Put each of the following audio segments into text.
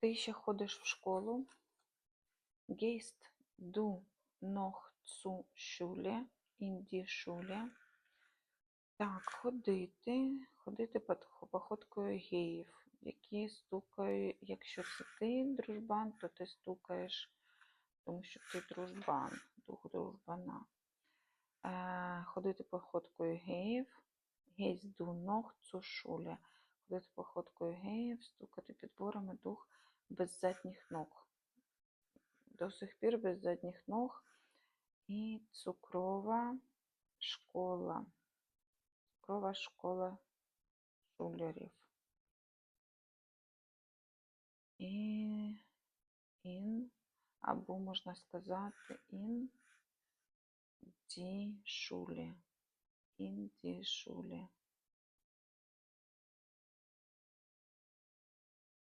Ти ще ходиш в школу. Gehst du noch zu Schule? In die? Так, ходити. Ходити походкою геїв, які стукають. Якщо це ти дружбан, то ти стукаєш, тому що ти дружбан, дух дружбана. Е, ходити походкою геїв. Gehst du noch zu Schule? Ходити походкою геїв, стукати підборами дух без задніх ног. До сих пір без задніх ног. І цукрова школа. Цукрова школа шулерів. І ін, або можна сказати ін ді шулі. Ін ді шулі.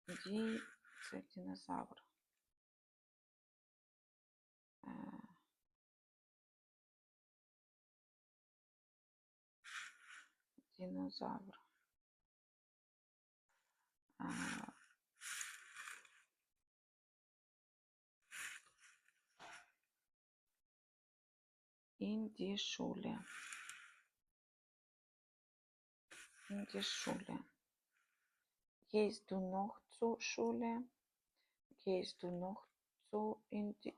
Ді це динозавр. Е, Динозавр. Е, In die Schule. In zur Schule? Gehst du noch zu in die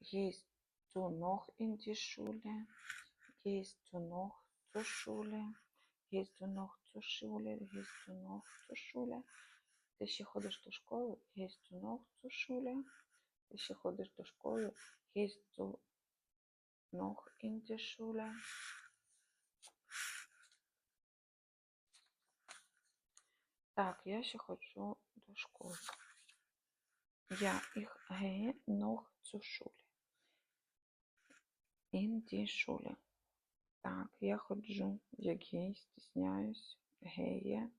Gehst du noch in die Schule? Gehst du noch zur Schule? Gehst du noch zur Schule? Gehst du noch zur Schule? Ти ще ходиш до школи? Gehst du noch zur Schule? Ти ще ходиш до школи? Gehst du noch in die Schule? Так, я ще ходжу до школи. Я gehe noch zur Schule. In die Schule. Так, я ходжу, я гей, стісняюсь, геє,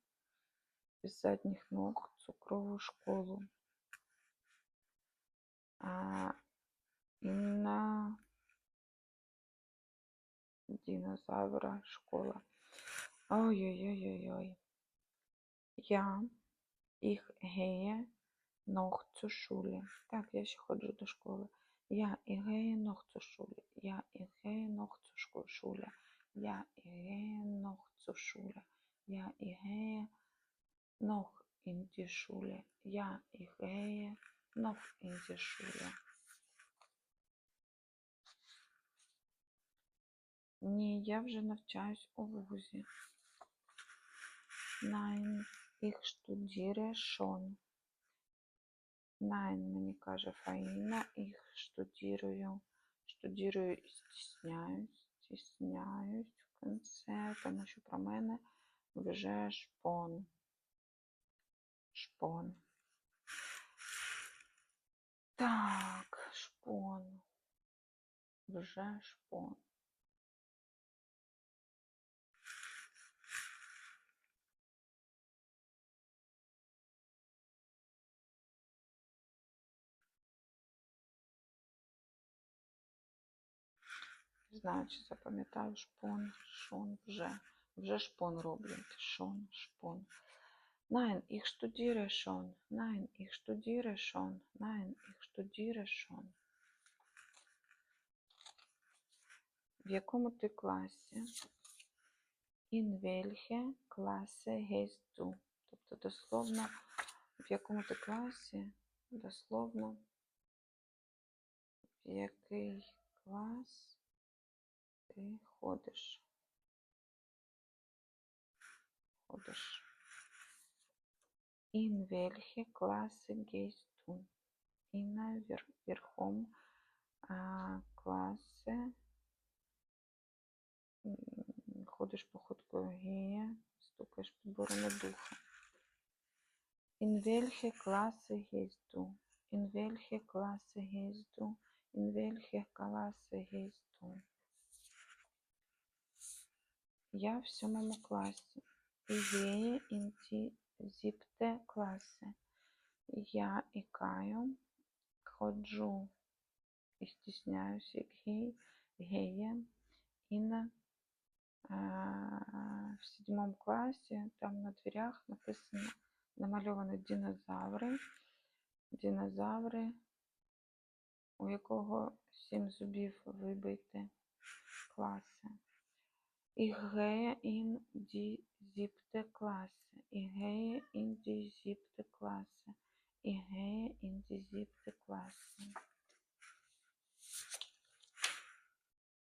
без задніх ног, цукрову школу. А, на динозавра школа. Ой-ой-ой-ой-ой. Я, noch zur Schule. Так, я ще ходжу до школи. Я noch zur Schule. Я zur Schu- Schule. Я zur Schule. Я noch in die Schule. Я noch in die Schule. Ні, я вже навчаюсь у вузі. Ich studiere schon. Nein, мені каже Фаїна, ich штудірую. Штудірую і стісняюсь, стісняюсь в кінці, тому що про мене вже шпон. Шпон. Так, шпон. Вже шпон. Не знаю, чи запам'ятаю шпон, шон, вже. Вже шпон роблять. Шон, шпон. Nein, ich studiere schon. Nein, ich studiere schon. Nein, ich studiere schon. В якому ти класі? In welche Klasse gehst du? Тобто дословно, в якому ти класі? Дословно, в який клас ти ходиш? Ходиш. In welche Klasse gehst du? In вер, верхом класи. Ходиш походкою гея, стукаєш підборами духа. In welche Klasse gehst du? In welche Klasse gehst du? In welche Klasse gehst du? Я в сьомому класі. Die siebte Klasse. Я ікаю, ходжу і стісняюся, гей, гея, і на в седьмому класі там на дверях написано намальовані динозаври. Динозаври, у якого сім зубів вибити класи. Ігея ін ді зіпте класи. Ігея ін ді зіпте класи. Ігея ін класи.